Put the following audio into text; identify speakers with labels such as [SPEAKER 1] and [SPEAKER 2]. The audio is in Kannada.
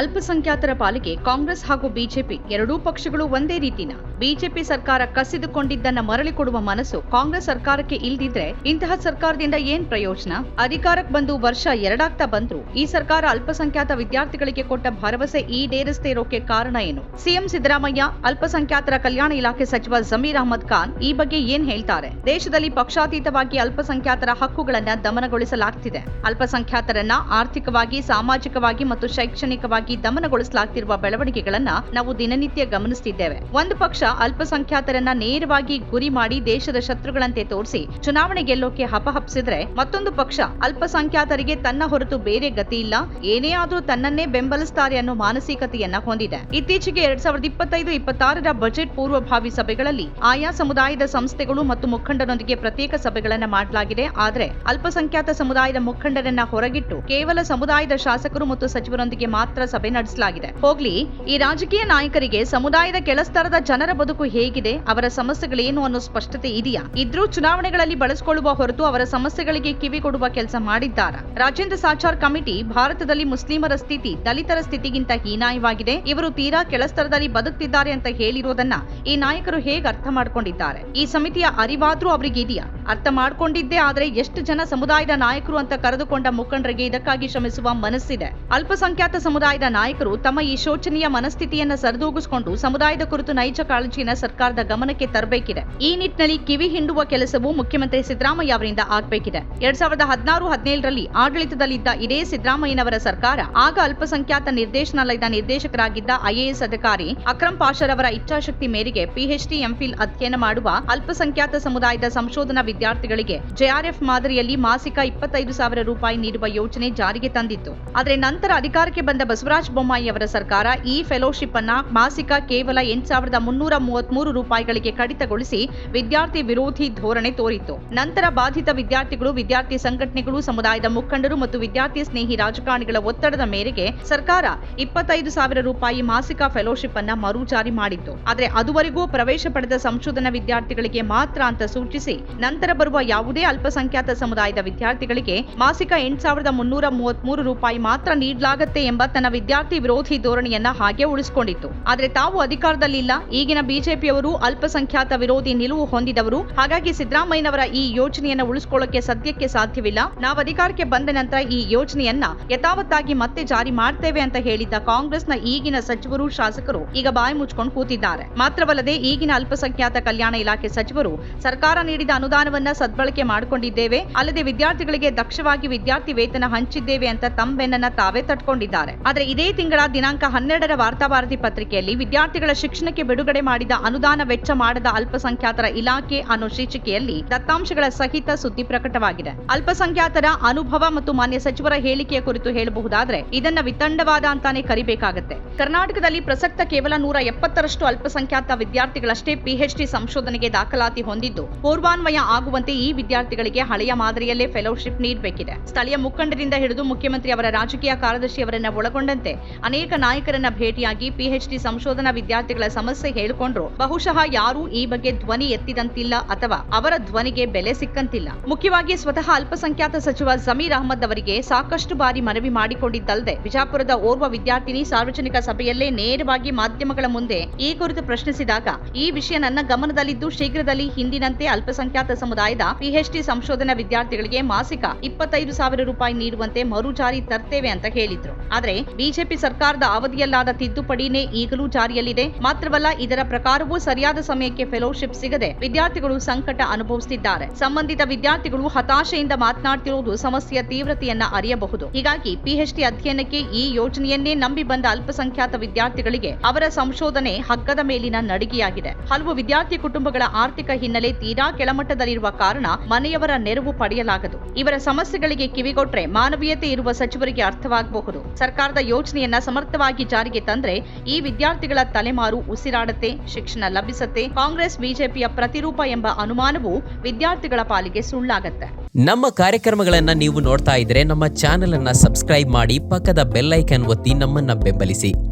[SPEAKER 1] ಅಲ್ಪಸಂಖ್ಯಾತರ ಪಾಲಿಗೆ ಕಾಂಗ್ರೆಸ್ ಹಾಗೂ ಬಿಜೆಪಿ ಎರಡೂ ಪಕ್ಷಗಳು ಒಂದೇ ರೀತಿನ ಬಿಜೆಪಿ ಸರ್ಕಾರ ಕಸಿದುಕೊಂಡಿದ್ದನ್ನ ಮರಳಿ ಕೊಡುವ ಮನಸ್ಸು ಕಾಂಗ್ರೆಸ್ ಸರ್ಕಾರಕ್ಕೆ ಇಲ್ದಿದ್ರೆ ಇಂತಹ ಸರ್ಕಾರದಿಂದ ಏನ್ ಪ್ರಯೋಜನ? ಅಧಿಕಾರಕ್ಕೆ ಬಂದು ವರ್ಷ ಎರಡಾಗ್ತಾ ಬಂದ್ರು, ಈ ಸರ್ಕಾರ ಅಲ್ಪಸಂಖ್ಯಾತ ವಿದ್ಯಾರ್ಥಿಗಳಿಗೆ ಕೊಟ್ಟ ಭರವಸೆ ಈಡೇರಿಸದೇ ಇರೋಕೆ ಕಾರಣ ಏನು? ಸಿಎಂ ಸಿದ್ದರಾಮಯ್ಯ, ಅಲ್ಪಸಂಖ್ಯಾತರ ಕಲ್ಯಾಣ ಇಲಾಖೆ ಸಚಿವ ಜಮೀರ್ ಅಹಮದ್ ಖಾನ್ ಈ ಬಗ್ಗೆ ಏನ್ ಹೇಳ್ತಾರೆ? ದೇಶದಲ್ಲಿ ಪಕ್ಷಾತೀತವಾಗಿ ಅಲ್ಪಸಂಖ್ಯಾತರ ಹಕ್ಕುಗಳನ್ನ ದಮನಗೊಳಿಸಲಾಗ್ತಿದೆ. ಅಲ್ಪಸಂಖ್ಯಾತರನ್ನ ಆರ್ಥಿಕವಾಗಿ, ಸಾಮಾಜಿಕವಾಗಿ ಮತ್ತು ಶೈಕ್ಷಣಿಕವಾಗಿ ದಮನಗೊಳಿಸಲಾಗ್ತಿರುವ ಬೆಳವಣಿಗೆಗಳನ್ನ ನಾವು ದಿನನಿತ್ಯ ಗಮನಿಸುತ್ತಿದ್ದೇವೆ ಒಂದು ಪಕ್ಷ ಅಲ್ಪಸಂಖ್ಯಾತರನ್ನ ನೇರವಾಗಿ ಗುರಿ ಮಾಡಿ ದೇಶದ ಶತ್ರುಗಳಂತೆ ತೋರಿಸಿ ಚುನಾವಣೆ ಗೆಲ್ಲೋಕೆ ಹಪಹಪಿಸಿದ್ರೆ ಮತ್ತೊಂದು ಪಕ್ಷ ಅಲ್ಪಸಂಖ್ಯಾತರಿಗೆ ತನ್ನ ಹೊರತು ಬೇರೆ ಗತಿ ಇಲ್ಲ, ಏನೇ ಆದ್ರೂ ತನ್ನನ್ನೇ ಬೆಂಬಲಿಸ್ತಾರೆ ಅನ್ನೋ ಮಾನಸಿಕತೆಯನ್ನ ಹೊಂದಿದೆ. ಇತ್ತೀಚೆಗೆ ಎರಡ್ ಸಾವಿರದ ಇಪ್ಪತ್ತೈದು, ಇಪ್ಪತ್ತಾರರ ಬಜೆಟ್ ಪೂರ್ವಭಾವಿ ಸಭೆಗಳಲ್ಲಿ ಆಯಾ ಸಮುದಾಯದ ಸಂಸ್ಥೆಗಳು ಮತ್ತು ಮುಖಂಡರೊಂದಿಗೆ ಪ್ರತ್ಯೇಕ ಸಭೆಗಳನ್ನ ಮಾಡಲಾಗಿದೆ. ಆದರೆ ಅಲ್ಪಸಂಖ್ಯಾತ ಸಮುದಾಯದ ಮುಖಂಡರನ್ನ ಹೊರಗಿಟ್ಟು ಕೇವಲ ಸಮುದಾಯದ ಶಾಸಕರು ಮತ್ತು ಸಚಿವರೊಂದಿಗೆ ಮಾತ್ರ ಸಭೆ ನಡೆಸಲಾಗಿದೆ. ಹೋಗ್ಲಿ, ಈ ರಾಜಕೀಯ ನಾಯಕರಿಗೆ ಸಮುದಾಯದ ಕೆಳಸ್ತರದ ಜನರ ಬದುಕು ಹೇಗಿದೆ, ಅವರ ಸಮಸ್ಯೆಗಳೇನು ಅನ್ನೋ ಸ್ಪಷ್ಟತೆ ಇದೆಯಾ? ಇದ್ರೂ ಚುನಾವಣೆಗಳಲ್ಲಿ ಬಳಸಿಕೊಳ್ಳುವ ಹೊರತು ಅವರ ಸಮಸ್ಯೆಗಳಿಗೆ ಕಿವಿ ಕೊಡುವ ಕೆಲಸ ಮಾಡಿದ್ದಾರ? ರಾಜೇಂದ್ರ ಸಾಚಾರ್ ಕಮಿಟಿ ಭಾರತದಲ್ಲಿ ಮುಸ್ಲಿಮರ ಸ್ಥಿತಿ, ದಲಿತರ ಸ್ಥಿತಿಗಿಂತ ಹೀನಾಯವಾಗಿದೆ. ಇವರು ತೀರಾ ಕೆಳಸ್ತರದಲ್ಲಿ ಬದುಕ್ತಿದ್ದಾರೆ ಅಂತ ಹೇಳಿರೋದನ್ನ ಈ ನಾಯಕರು ಹೇಗೆ ಅರ್ಥ ಮಾಡಿಕೊಂಡಿದ್ದಾರೆ? ಈ ಸಮಿತಿಯ ಅರಿವಾದ್ರೂ ಅವರಿಗೆ ಇದೆಯಾ ಅರ್ಥ ಮಾಡ್ಕೊಂಡಿದ್ದೇ, ಆದ್ರೆ ಎಷ್ಟು ಜನ ಸಮುದಾಯದ ನಾಯಕರು ಅಂತ ಕರೆದುಕೊಂಡ ಮುಖಂಡರಿಗೆ ಇದಕ್ಕಾಗಿ ಶ್ರಮಿಸುವ ಮನಸ್ಸಿದೆ. ಅಲ್ಪಸಂಖ್ಯಾತ ಸಮುದಾಯದ ನಾಯಕರು ತಮ್ಮ ಈ ಶೋಚನೀಯ ಮನಸ್ಥಿತಿಯನ್ನ ಸರಿದೂಗಿಸಿಕೊಂಡು ಸಮುದಾಯದ ಕುರಿತು ನೈಜ ಕಾಳಜಿಯನ್ನ ಸರ್ಕಾರದ ಗಮನಕ್ಕೆ ತರಬೇಕಿದೆ. ಈ ನಿಟ್ಟಿನಲ್ಲಿ ಕಿವಿ ಹಿಂಡುವ ಕೆಲಸವು ಮುಖ್ಯಮಂತ್ರಿ ಸಿದ್ದರಾಮಯ್ಯ ಅವರಿಂದ ಆಗಬೇಕಿದೆ. ಎರಡ್ ಸಾವಿರದ ಹದಿನಾರು, ಹದಿನೇಳರಲ್ಲಿ ಆಡಳಿತದಲ್ಲಿದ್ದ ಇದೇ ಸಿದ್ದರಾಮಯ್ಯನವರ ಸರ್ಕಾರ, ಆಗ ಅಲ್ಪಸಂಖ್ಯಾತ ನಿರ್ದೇಶನಾಲಯದ ನಿರ್ದೇಶಕರಾಗಿದ್ದ ಐಎಎಸ್ ಅಧಿಕಾರಿ ಅಕ್ರಮ್ ಅವರ ಇಚ್ಛಾಶಕ್ತಿ ಮೇರೆಗೆ ಪಿಎಚ್ಡಿ, ಎಂಫಿಲ್ ಅಧ್ಯಯನ ಮಾಡುವ ಅಲ್ಪಸಂಖ್ಯಾತ ಸಮುದಾಯದ ಸಂಶೋಧನಾ ವಿದ್ಯಾರ್ಥಿಗಳಿಗೆ ಜೆಆರ್ಎಫ್ ಮಾದರಿಯಲ್ಲಿ ಮಾಸಿಕ ಇಪ್ಪತ್ತೈದು ಸಾವಿರ ರೂಪಾಯಿ ನೀಡುವ ಯೋಜನೆ ಜಾರಿಗೆ ತಂದಿತ್ತು. ಆದರೆ ನಂತರ ಅಧಿಕಾರಕ್ಕೆ ಬಂದ ಬಸವರಾಜ ಬೊಮ್ಮಾಯಿ ಅವರ ಸರ್ಕಾರ ಈ ಫೆಲೋಶಿಪ್ ಅನ್ನ ಮಾಸಿಕ ಕೇವಲ ಎಂಟ್ ಸಾವಿರದ ಮುನ್ನೂರ ಮೂವತ್ಮೂರು ರೂಪಾಯಿಗಳಿಗೆ ಕಡಿತಗೊಳಿಸಿ ವಿದ್ಯಾರ್ಥಿ ವಿರೋಧಿ ಧೋರಣೆ ತೋರಿತ್ತು. ನಂತರ ಬಾಧಿತ ವಿದ್ಯಾರ್ಥಿಗಳು, ವಿದ್ಯಾರ್ಥಿ ಸಂಘಟನೆಗಳು, ಸಮುದಾಯದ ಮುಖಂಡರು ಮತ್ತು ವಿದ್ಯಾರ್ಥಿ ಸ್ನೇಹಿ ರಾಜಕಾರಣಿಗಳ ಒತ್ತಡದ ಮೇರೆಗೆ ಸರ್ಕಾರ ಇಪ್ಪತ್ತೈದು ಸಾವಿರ ರೂಪಾಯಿ ಮಾಸಿಕ ಫೆಲೋಶಿಪ್ ಅನ್ನ ಮರು ಜಾರಿ ಮಾಡಿತ್ತು. ಆದರೆ ಅದುವರೆಗೂ ಪ್ರವೇಶ ಪಡೆದ ಸಂಶೋಧನಾ ವಿದ್ಯಾರ್ಥಿಗಳಿಗೆ ಮಾತ್ರ ಅಂತ ಸೂಚಿಸಿ ನಂತರ ಬರುವ ಯಾವುದೇ ಅಲ್ಪಸಂಖ್ಯಾತ ಸಮುದಾಯದ ವಿದ್ಯಾರ್ಥಿಗಳಿಗೆ ಮಾಸಿಕ ಎಂಟು ಸಾವಿರದ ಮುನ್ನೂರ ಮೂವತ್ಮೂರು ರೂಪಾಯಿ ಮಾತ್ರ ನೀಡಲಾಗತ್ತೆ ಎಂಬ ತನ್ನ ವಿದ್ಯಾರ್ಥಿ ವಿರೋಧಿ ಧೋರಣೆಯನ್ನ ಹಾಗೆ ಉಳಿಸಿಕೊಂಡಿತ್ತು. ಆದರೆ ತಾವು ಅಧಿಕಾರದಲ್ಲಿಲ್ಲ. ಈಗಿನ ಬಿಜೆಪಿಯವರು ಅಲ್ಪಸಂಖ್ಯಾತ ವಿರೋಧಿ ನಿಲುವು ಹೊಂದಿದವರು. ಹಾಗಾಗಿ ಸಿದ್ದರಾಮಯ್ಯನವರ ಈ ಯೋಜನೆಯನ್ನ ಉಳಿಸಿಕೊಳ್ಳಕ್ಕೆ ಸದ್ಯಕ್ಕೆ ಸಾಧ್ಯವಿಲ್ಲ. ನಾವು ಅಧಿಕಾರಕ್ಕೆ ಬಂದ ನಂತರ ಈ ಯೋಜನೆಯನ್ನ ಯಥಾವತ್ತಾಗಿ ಮತ್ತೆ ಜಾರಿ ಮಾಡ್ತೇವೆ ಅಂತ ಹೇಳಿದ್ದ ಕಾಂಗ್ರೆಸ್ನ ಈಗಿನ ಸಚಿವರು, ಶಾಸಕರು ಈಗ ಬಾಯಿ ಮುಚ್ಕೊಂಡು ಕೂತಿದ್ದಾರೆ. ಮಾತ್ರವಲ್ಲದೆ ಈಗಿನ ಅಲ್ಪಸಂಖ್ಯಾತ ಕಲ್ಯಾಣ ಇಲಾಖೆ ಸಚಿವರು ಸರ್ಕಾರ ನೀಡಿದ ಅನುದಾನವನ್ನ ಸದ್ಬಳಕೆ ಮಾಡಿಕೊಂಡಿದ್ದೇವೆ. ಅಲ್ಲದೆ ವಿದ್ಯಾರ್ಥಿಗಳಿಗೆ ದಕ್ಷವಾಗಿ ವಿದ್ಯಾರ್ಥಿ ವೇತನ ಹಂಚಿದ್ದೇವೆ ಅಂತ ತಮ್ಮ ಬೆನ್ನನ್ನ ತಾವೇ ತಟ್ಕೊಂಡಿದ್ದಾರೆ. ಆದರೆ ಇದೇ ತಿಂಗಳ ದಿನಾಂಕ ಹನ್ನೆರಡರ ವಾರ್ತಾಭಾರತಿ ಪತ್ರಿಕೆಯಲ್ಲಿ ವಿದ್ಯಾರ್ಥಿಗಳ ಶಿಕ್ಷಣಕ್ಕೆ ಬಿಡುಗಡೆ ಮಾಡಿದ ಅನುದಾನ ವೆಚ್ಚ ಮಾಡದ ಅಲ್ಪಸಂಖ್ಯಾತರ ಇಲಾಖೆ ಅನ್ನೋ ಶೀರ್ಷಿಕೆಯಲ್ಲಿ ದತ್ತಾಂಶಗಳ ಸಹಿತ ಸುದ್ದಿ ಪ್ರಕಟವಾಗಿದೆ. ಅಲ್ಪಸಂಖ್ಯಾತರ ಅನುಭವ ಮತ್ತು ಮಾನ್ಯ ಸಚಿವರ ಹೇಳಿಕೆಯ ಕುರಿತು ಹೇಳಬಹುದಾದ್ರೆ ಇದನ್ನ ವಿತಂಡವಾದ ಅಂತಾನೆ ಕರಿಬೇಕಾಗತ್ತೆ. ಕರ್ನಾಟಕದಲ್ಲಿ ಪ್ರಸಕ್ತ ಕೇವಲ ನೂರ ಎಪ್ಪತ್ತರಷ್ಟು ಅಲ್ಪಸಂಖ್ಯಾತ ವಿದ್ಯಾರ್ಥಿಗಳಷ್ಟೇ ಪಿಎಚ್ಡಿ ಸಂಶೋಧನೆಗೆ ದಾಖಲಾತಿ ಹೊಂದಿದ್ದು, ಪೂರ್ವಾನ್ವಯ ಆಗುವಂತೆ ಈ ವಿದ್ಯಾರ್ಥಿಗಳಿಗೆ ಹಳೆಯ ಮಾದರಿಯಲ್ಲೇ ಫೆಲೋಶಿಪ್ ನೀಡಬೇಕಿದೆ. ಸ್ಥಳೀಯ ಮುಖಂಡರಿಂದ ಹಿಡಿದು ಮುಖ್ಯಮಂತ್ರಿ ಅವರ ರಾಜಕೀಯ ಕಾರ್ಯದರ್ಶಿಯವರನ್ನ ಒಳಗೊಂಡಂತೆ ಅನೇಕ ನಾಯಕರನ್ನ ಭೇಟಿಯಾಗಿ ಪಿಎಚ್ಡಿ ಸಂಶೋಧನಾ ವಿದ್ಯಾರ್ಥಿಗಳ ಸಮಸ್ಯೆ ಹೇಳಿಕೊಂಡ್ರು. ಬಹುಶಃ ಯಾರೂ ಈ ಬಗ್ಗೆ ಧ್ವನಿ ಎತ್ತಿದಂತಿಲ್ಲ ಅಥವಾ ಅವರ ಧ್ವನಿಗೆ ಬೆಲೆ ಸಿಕ್ಕಂತಿಲ್ಲ. ಮುಖ್ಯವಾಗಿ ಸ್ವತಃ ಅಲ್ಪಸಂಖ್ಯಾತ ಸಚಿವ ಜಮೀರ್ ಅಹಮದ್ ಅವರಿಗೆ ಸಾಕಷ್ಟು ಬಾರಿ ಮನವಿ ಮಾಡಿಕೊಂಡಿದ್ದಲ್ಲದೆ ಬಿಜಾಪುರದ ಓರ್ವ ವಿದ್ಯಾರ್ಥಿನಿ ಸಾರ್ವಜನಿಕ ಸಭೆಯಲ್ಲೇ ನೇರವಾಗಿ ಮಾಧ್ಯಮಗಳ ಮುಂದೆ ಈ ಕುರಿತು ಪ್ರಶ್ನಿಸಿದಾಗ, ಈ ವಿಷಯ ನನ್ನ ಗಮನದಲ್ಲಿದ್ದು ಶೀಘ್ರದಲ್ಲಿ ಹಿಂದಿನಂತೆ ಅಲ್ಪಸಂಖ್ಯಾತ ಸಮುದಾಯದ ಪಿಎಚ್ಡಿ ಸಂಶೋಧನಾ ವಿದ್ಯಾರ್ಥಿಗಳಿಗೆ ಮಾಸಿಕ ಇಪ್ಪತ್ತೈದು ಸಾವಿರ ರೂಪಾಯಿ ನೀಡುವಂತೆ ಮರು ಜಾರಿ ತರ್ತೇವೆ ಅಂತ ಹೇಳಿದ್ರು. ಆದರೆ ಬಿಜೆಪಿ ಸರ್ಕಾರದ ಅವಧಿಯಲ್ಲಾದ ತಿದ್ದುಪಡಿನೇ ಈಗಲೂ ಜಾರಿಯಲ್ಲಿದೆ. ಮಾತ್ರವಲ್ಲ, ಇದರ ಪ್ರಕಾರವೂ ಸರಿಯಾದ ಸಮಯಕ್ಕೆ ಫೆಲೋಶಿಪ್ ಸಿಗದೆ ವಿದ್ಯಾರ್ಥಿಗಳು ಸಂಕಟ ಅನುಭವಿಸುತ್ತಿದ್ದಾರೆ ಸಂಬಂಧಿತ ವಿದ್ಯಾರ್ಥಿಗಳು ಹತಾಶೆಯಿಂದ ಮಾತನಾಡ್ತಿರುವುದು ಸಮಸ್ಯೆಯ ತೀವ್ರತೆಯನ್ನ ಅರಿಯಬಹುದು. ಹೀಗಾಗಿ ಪಿಎಚ್ಡಿ ಅಧ್ಯಯನಕ್ಕೆ ಈ ಯೋಜನೆಯನ್ನೇ ನಂಬಿ ಬಂದ ಅಲ್ಪಸಂಖ್ಯಾತ ವಿದ್ಯಾರ್ಥಿಗಳಿಗೆ ಅವರ ಸಂಶೋಧನೆ ಹಗ್ಗದ ಮೇಲಿನ ನಡಿಗೆಯಾಗಿದೆ. ಹಲವು ವಿದ್ಯಾರ್ಥಿ ಕುಟುಂಬಗಳ ಆರ್ಥಿಕ ಹಿನ್ನೆಲೆ ತೀರಾ ಕೆಳಮಟ್ಟದಲ್ಲಿರುವ ಕಾರಣ ಮನೆಯವರ ನೆರವು ಪಡೆಯಲಾಗದು. ಇವರ ಸಮಸ್ಯೆಗಳಿಗೆ ಕಿವಿಗೊಟ್ರೆ ಮಾನವೀಯತೆ ಇರುವ ಸಚಿವರಿಗೆ ಅರ್ಥವಾಗಬಹುದು. ಸರ್ಕಾರದ ಯೋಜನೆಯನ್ನ ಸಮರ್ಥವಾಗಿ ಜಾರಿಗೆ ತಂದ್ರೆ ಈ ವಿದ್ಯಾರ್ಥಿಗಳ ತಲೆಮಾರು ಉಸಿರಾಡತ್ತೆ, ಶಿಕ್ಷಣ ಲಭಿಸತ್ತೆ, ಕಾಂಗ್ರೆಸ್, ಬಿಜೆಪಿಯ ಪ್ರತಿರೂಪ ಎಂಬ ಅನುಮಾನವು ವಿದ್ಯಾರ್ಥಿಗಳ ಪಾಲಿಗೆ ಸುಳ್ಳಾಗತ್ತೆ.
[SPEAKER 2] ನಮ್ಮ ಕಾರ್ಯಕ್ರಮಗಳನ್ನ ನೀವು ನೋಡ್ತಾ ಇದ್ರೆ ನಮ್ಮ ಚಾನೆಲ್ ಅನ್ನ ಸಬ್ಸ್ಕ್ರೈಬ್ ಮಾಡಿ ಪಕ್ಕದ ಬೆಲ್ ಐಕನ್ ಒತ್ತಿ ನಮ್ಮನ್ನ ಬೆಂಬಲಿಸಿ.